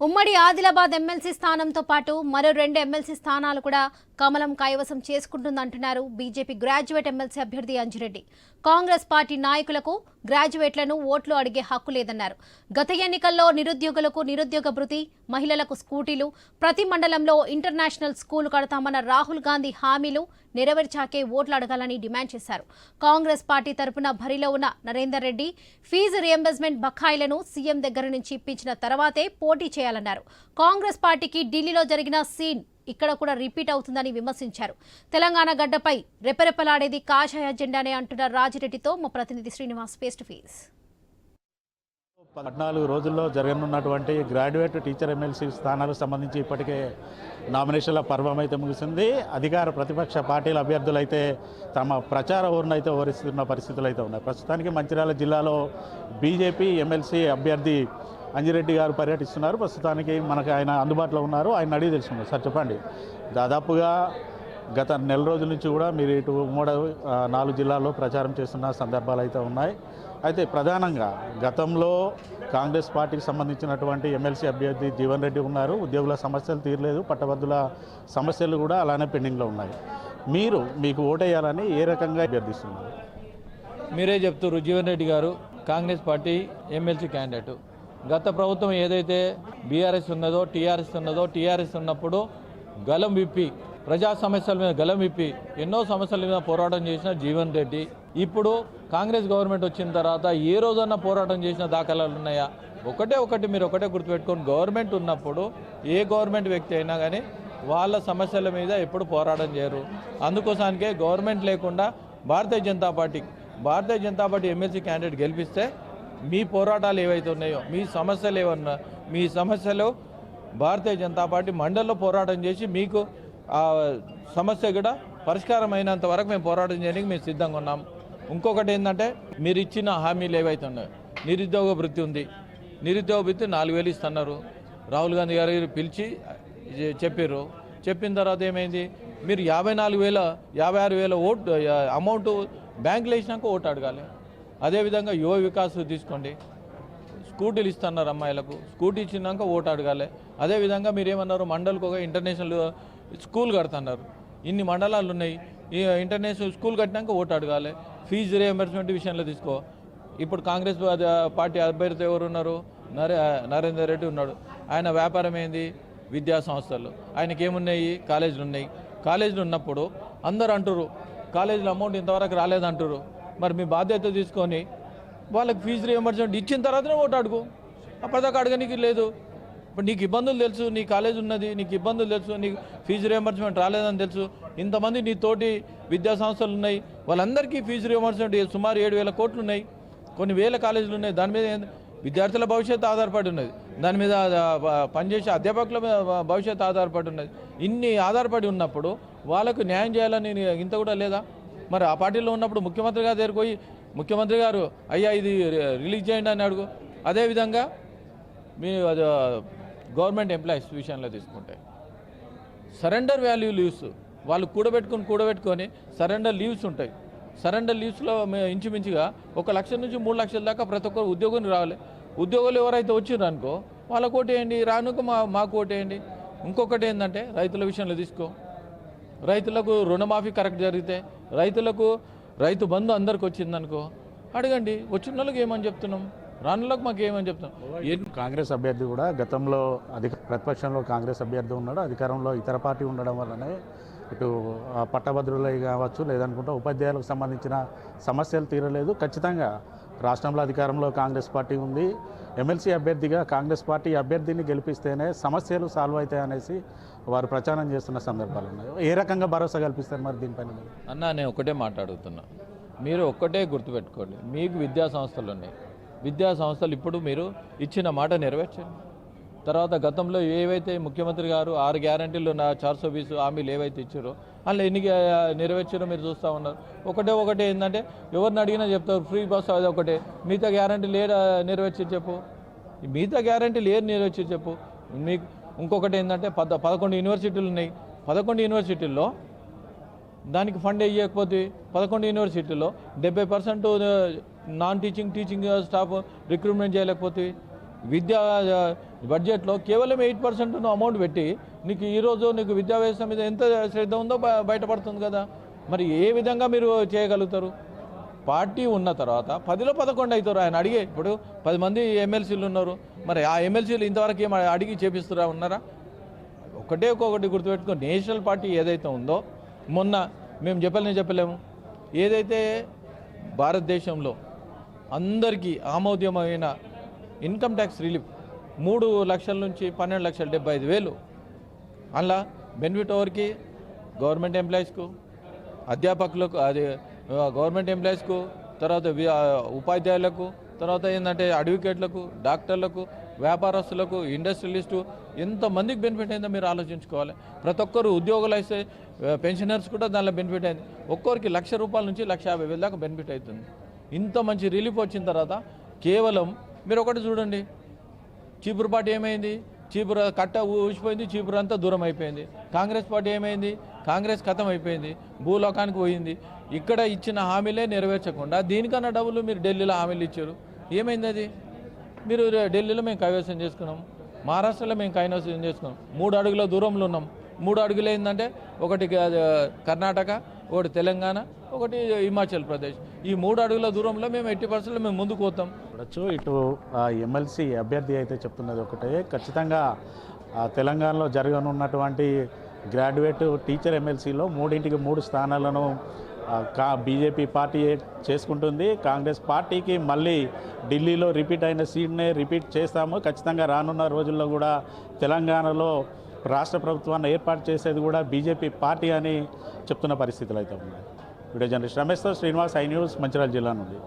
ఉమ్మడి ఆదిలాబాద్ ఎమ్మెల్సీ స్థానంతో పాటు మరో రెండు ఎమ్మెల్సీ స్థానాలు కూడా కమలం కైవసం చేసుకుంటుందంటున్నారు బీజేపీ గ్రాడ్యుయేట్ ఎమ్మెల్సీ అభ్యర్థి అంజిరెడ్డి. కాంగ్రెస్ పార్టీ నాయకులకు గ్రాడ్యుయేట్లను ఓట్లు అడిగే హక్కు లేదన్నారు. గత ఎన్నికల్లో నిరుద్యోగులకు నిరుద్యోగ భృతి మహిళలకు స్కూటీలు ప్రతి మండలంలో ఇంటర్నేషనల్ స్కూల్ కడతామన్న రాహుల్ గాంధీ హామీలు నెరవేర్చాకే ఓట్లు అడగాలని డిమాండ్ చేశారు. కాంగ్రెస్ పార్టీ తరపున బరిలో ఉన్న నరేందర్ రెడ్డి ఫీజు రియంబర్స్మెంట్ బకాయిలను సీఎం దగ్గర నుంచి ఇప్పించిన తర్వాతే పోటీ చేయాలన్నారు. కాంగ్రెస్ పార్టీకి ఢిల్లీలో జరిగిన సీన్ ఇక్కడ కూడా రిపీట్ అవుతుందని విమర్శించారు. తెలంగాణ గడ్డపై రెపరెపలాడేది కాషాయ జెండానే అంటున్న రాజిరెడ్డితో మా ప్రతినిధి శ్రీనివాస్ ఫేస్ టు ఫేస్ పద్నాలుగు రోజుల్లో జరగనున్నటువంటి గ్రాడ్యుయేట్ టీచర్ ఎమ్మెల్సీ స్థానాలకు సంబంధించి ఇప్పటికే నామినేషన్ల పర్వం అయితే ముగిసింది. అధికార ప్రతిపక్ష పార్టీల అభ్యర్థులు అయితే తమ ప్రచార ఊరిని అయితే ఓరిస్తున్న పరిస్థితులు అయితే ఉన్నాయి. ప్రస్తుతానికి మంచిర్యాల జిల్లాలో బీజేపీ ఎమ్మెల్సీ అభ్యర్థి అంజిరెడ్డి గారు పర్యటిస్తున్నారు. ప్రస్తుతానికి మనకు ఆయన అందుబాటులో ఉన్నారు. ఆయన అడిగి తెలుసుకున్నారు సార్ చెప్పండి. దాదాపుగా గత నెల రోజుల నుంచి కూడా మీరు ఇటు మూడు నాలుగు జిల్లాల్లో ప్రచారం చేస్తున్న సందర్భాలు అయితే ఉన్నాయి. అయితే ప్రధానంగా గతంలో కాంగ్రెస్ పార్టీకి సంబంధించినటువంటి ఎమ్మెల్సీ అభ్యర్థి జీవన్ రెడ్డి ఉన్నారు. ఉద్యోగుల సమస్యలు తీరలేదు. పట్టభద్రుల సమస్యలు కూడా అలానే పెండింగ్లో ఉన్నాయి. మీరు మీకు ఓటేయాలని ఏ రకంగా అభ్యర్థిస్తున్నారు? మీరే చెప్తారు జీవన్ రెడ్డి గారు కాంగ్రెస్ పార్టీ ఎమ్మెల్సీ క్యాండిడేట్. గత ప్రభుత్వం ఏదైతే బీఆర్ఎస్ ఉన్నదో టీఆర్ఎస్ ఉన్నదో టీఆర్ఎస్ ఉన్నప్పుడు గలం విప్పి ప్రజా సమస్యల మీద గలం విప్పి ఎన్నో సమస్యల మీద పోరాటం చేసిన జీవన్ రెడ్డి. ఇప్పుడు కాంగ్రెస్ గవర్నమెంట్ వచ్చిన తర్వాత ఏ రోజన్నా పోరాటం చేసిన దాఖలాలు ఉన్నాయా? ఒకటే ఒకటి మీరు ఒకటే గుర్తుపెట్టుకొని గవర్నమెంట్ ఉన్నప్పుడు ఏ గవర్నమెంట్ వ్యక్తి అయినా కానీ వాళ్ళ సమస్యల మీద ఎప్పుడు పోరాటం చేయరు. అందుకోసానికే గవర్నమెంట్ లేకుండా Bharatiya Janata Party Bharatiya Janata Party MLC candidate గెలిపిస్తే మీ పోరాటాలు ఏవైతే ఉన్నాయో మీ సమస్యలు ఏమన్నా మీ సమస్యలు భారతీయ జనతా పార్టీ మండల్లో పోరాటం చేసి మీకు ఆ సమస్య కూడా పరిష్కారం అయినంత వరకు మేము పోరాటం చేయడానికి మేము సిద్ధంగా ఉన్నాం. ఇంకొకటి ఏంటంటే మీరు ఇచ్చిన హామీలు ఏవైతే ఉన్నాయో నిరుద్యోగ వృత్తి ఉంది. నిరుద్యోగ వృత్తి నాలుగు వేలు ఇస్తున్నారు. రాహుల్ గాంధీ గారు పిలిచి చెప్పారు చెప్పిన తర్వాత ఏమైంది? మీరు యాభై నాలుగు వేల యాభై ఆరు వేల ఓటు అమౌంట్ బ్యాంకులో వేసినాక ఓటు అడగాలి. అదేవిధంగా యువ వికాస్ తీసుకోండి. స్కూటీలు ఇస్తున్నారు అమ్మాయిలకు. స్కూటీ ఇచ్చినాక ఓటు అడగాలి. అదేవిధంగా మీరు ఏమన్నారు మండలికి ఒక ఇంటర్నేషనల్ స్కూల్ కడుతున్నారు. ఇన్ని మండలాలు ఉన్నాయి. ఈ ఇంటర్నేషనల్ స్కూల్ కట్టినాక ఓటు అడగాలి. ఫీజు రియంబర్స్మెంట్ విషయంలో తీసుకో. ఇప్పుడు కాంగ్రెస్ పార్టీ అభ్యర్థి ఎవరు ఉన్నారు? నరే నరేందర్ రెడ్డి ఉన్నాడు. ఆయన వ్యాపారం ఏంది? విద్యా సంస్థలు. ఆయనకి ఏమున్నాయి? కాలేజీలు ఉన్నాయి. కాలేజీలు ఉన్నప్పుడు అందరు అంటారు కాలేజీలో అమౌంట్ ఇంతవరకు రాలేదంటారు మరి మీ బాధ్యత తీసుకొని వాళ్ళకి ఫీజు రియంబర్స్మెంట్ ఇచ్చిన తర్వాతనే ఓటు అడుగు. అప్పటిదాకా అడగనికి లేదు. ఇప్పుడు నీకు ఇబ్బందులు తెలుసు నీ కాలేజ్ ఉన్నది నీకు ఇబ్బందులు తెలుసు నీకు ఫీజు రియంబర్స్మెంట్ రాలేదని తెలుసు. ఇంతమంది నీ తోటి విద్యా సంస్థలు ఉన్నాయి. వాళ్ళందరికీ ఫీజు రియంబర్స్మెంట్ సుమారు ఏడు వేల కోట్లు ఉన్నాయి. కొన్ని వేల కాలేజీలు ఉన్నాయి. దాని మీద విద్యార్థుల భవిష్యత్తు ఆధారపడి ఉన్నది. దాని మీద పనిచేసే అధ్యాపకుల మీద భవిష్యత్తు ఆధారపడి ఉన్నది. ఇన్ని ఆధారపడి ఉన్నప్పుడు వాళ్ళకు న్యాయం చేయాలని ఇంత కూడా లేదా? మరి ఆ పార్టీలో ఉన్నప్పుడు ముఖ్యమంత్రి గారు దగ్గరికి ముఖ్యమంత్రి గారు అయ్యా ఇది రిలీజ్ చేయండి అని అడుగు. అదేవిధంగా మీ అది, గవర్నమెంట్ ఎంప్లాయీస్ విషయంలో తీసుకుంటే సరెండర్ వాల్యూ లీవ్స్ వాళ్ళు కూడబెట్టుకొని కూడబెట్టుకొని సరెండర్ లీవ్స్ ఉంటాయి. సరెండర్ లీవ్స్లో ఇంచుమించుగా ఒక లక్ష నుంచి మూడు లక్షల దాకా ప్రతి ఒక్కరు ఉద్యోగం రావాలి. ఉద్యోగులు ఎవరైతే వచ్చిర్రు అనుకో వాళ్ళకు ఓటేయండి రానుక మా మాకు ఓటేయండి ఇంకొకటి ఏంటంటే రైతుల విషయంలో తీసుకో. రైతులకు రుణమాఫీ కరెక్ట్ జరిగితే రైతులకు రైతు బంధు అందరికి వచ్చిందనుకో అడగండి వచ్చిన వాళ్ళకి ఏమని చెప్తున్నాం? రానులకు మాకు ఏమని చెప్తున్నాం? కాంగ్రెస్ అభ్యర్థి కూడా గతంలో అధిక ప్రతిపక్షంలో కాంగ్రెస్ అభ్యర్థి ఉన్నాడు అధికారంలో ఇతర పార్టీ ఉండడం వల్లనే ఇటు పట్టభద్రులై కావచ్చు లేదనుకుంటే ఉపాధ్యాయులకు సంబంధించిన సమస్యలు తీరలేదు. ఖచ్చితంగా రాష్ట్రంలో అధికారంలో కాంగ్రెస్ పార్టీ ఉంది. ఎమ్మెల్సీ అభ్యర్థిగా కాంగ్రెస్ పార్టీ అభ్యర్థిని గెలిపిస్తేనే సమస్యలు సాల్వ్ అవుతాయి అనేసి వారు ప్రచారం చేస్తున్న సందర్భాలు ఉన్నాయి. ఏ రకంగా భరోసా కల్పిస్తారు మరి దీనిపైన? అన్న నేను ఒకటే మాట్లాడుతున్నా. మీరు ఒక్కటే గుర్తుపెట్టుకోండి. మీకు విద్యా సంస్థలు ఉన్నాయి. విద్యా సంస్థలు ఇప్పుడు మీరు ఇచ్చిన మాట నెరవేర్చండి. తర్వాత గతంలో ఏవైతే ముఖ్యమంత్రి గారు ఆరు గ్యారంటీలు నా చార్ సో హామీలు ఏవైతే ఇచ్చారో అందులో ఎన్ని నెరవేర్చారో మీరు చూస్తూ ఉన్నారు. ఒకటే ఒకటే ఏంటంటే ఎవరిని అడిగినా చెప్తారు ఫ్రీ బస్ అది ఒకటే. మిగతా గ్యారంటీలు ఏ నెరవేర్చి చెప్పు. మిగతా గ్యారంటీలు లేరు నెరవేర్చి చెప్పు. మీకు ఇంకొకటి ఏంటంటే పద పదకొండు యూనివర్సిటీలు ఉన్నాయి. పదకొండు యూనివర్సిటీల్లో దానికి ఫండ్ వేయకపోతే పదకొండు యూనివర్సిటీలో డెబ్బై percent non teaching teaching staff recruitment చేయలేకపోతే విద్యా బడ్జెట్లో కేవలం ఎయిట్ పర్సెంట్ అమౌంట్ పెట్టి నీకు ఈరోజు నీకు విద్యా వ్యవస్థ మీద ఎంత శ్రద్ధ ఉందో బయటపడుతుంది కదా. మరి ఏ విధంగా మీరు చేయగలుగుతారు? పార్టీ ఉన్న తర్వాత పదిలో పదకొండు అవుతారు. ఆయన అడిగే ఇప్పుడు పది మంది ఎమ్మెల్సీలు ఉన్నారు. మరి ఆ ఎమ్మెల్సీలు ఇంతవరకు ఏం అడిగి చేపిస్తురా ఉన్నారా? ఒకటే ఒక్కొక్కటి గుర్తుపెట్టుకో. నేషనల్ పార్టీ ఏదైతే ఉందో మొన్న మేము చెప్పలేని చెప్పలేము. ఏదైతే భారతదేశంలో అందరికీ ఆమోద్యమైన ఇన్కమ్ ట్యాక్స్ రిలీఫ్. మూడు లక్షల నుంచి పన్నెండు లక్షల డెబ్బై ఐదు వేలు. అలా బెనిఫిట్ ఎవరికి గవర్నమెంట్ ఎంప్లాయీస్కు అధ్యాపకులకు అది గవర్నమెంట్ ఎంప్లాయీస్కు తర్వాత ఉపాధ్యాయులకు తర్వాత ఏంటంటే అడ్వకేట్లకు డాక్టర్లకు వ్యాపారస్తులకు ఇండస్ట్రియలిస్టు ఎంతమందికి బెనిఫిట్ అయిందో మీరు ఆలోచించుకోవాలి. ప్రతి ఒక్కరు ఉద్యోగులు అయితే పెన్షనర్స్ కూడా దానిలో బెనిఫిట్ అయింది. ఒక్కొరికి లక్ష రూపాయల నుంచి లక్ష యాభై వేల దాకా బెనిఫిట్ అవుతుంది. ఇంత మంచి రిలీఫ్ వచ్చిన తర్వాత కేవలం మీరు ఒకటి చూడండి. చీపురు పార్టీ ఏమైంది? చీపురు కట్ట ఊసిపోయింది చీపురు అంతా దూరం అయిపోయింది. కాంగ్రెస్ పార్టీ ఏమైంది? కాంగ్రెస్ ఖతం అయిపోయింది. భూలోకానికి పోయింది. ఇక్కడ ఇచ్చిన హామీలే నెరవేర్చకుండా దీనికన్నా డబ్బులు మీరు ఢిల్లీలో హామీలు ఇచ్చారు. ఏమైంది అది? మీరు ఢిల్లీలో మేము కైవసం చేసుకున్నాం. మహారాష్ట్రలో మేము కైవసం చేసుకున్నాం. మూడు అడుగుల దూరంలో ఉన్నాం. మూడు అడుగులు ఏంటంటే ఒకటి కర్ణాటక ఒకటి తెలంగాణ ఒకటి హిమాచల్ ప్రదేశ్. ఈ మూడు అడుగుల దూరంలో మేము ఎట్టి పరిస్థితుల్లో మేము ముందుకు పోతాం. చూడొచ్చు ఇటు ఆ ఎమ్మెల్సీ అభ్యర్థి అయితే చెప్తున్నది ఒకటే. ఖచ్చితంగా ఆ తెలంగాణలో జరగనున్నటువంటి గ్రాడ్యుయేట్ టీచర్ ఎమ్మెల్సీలో మూడింటికి మూడు స్థానాలను కా బీజేపీ పార్టీ చేసుకుంటుంది. కాంగ్రెస్ పార్టీకి మళ్ళీ ఢిల్లీలో రిపీట్ అయిన సీట్నే రిపీట్ చేస్తాము. ఖచ్చితంగా రానున్న రోజుల్లో కూడా తెలంగాణలో రాష్ట్ర ప్రభుత్వాన్ని ఏర్పాటు చేసేది కూడా బీజేపీ పార్టీ అని చెప్తున్న పరిస్థితులు అయితే ఉన్నాయి. వీడియో జర్నలిస్ట్ రమేష్తో శ్రీనివాస్ ఐ న్యూస్ మంచిర్యాల జిల్లా నుండి.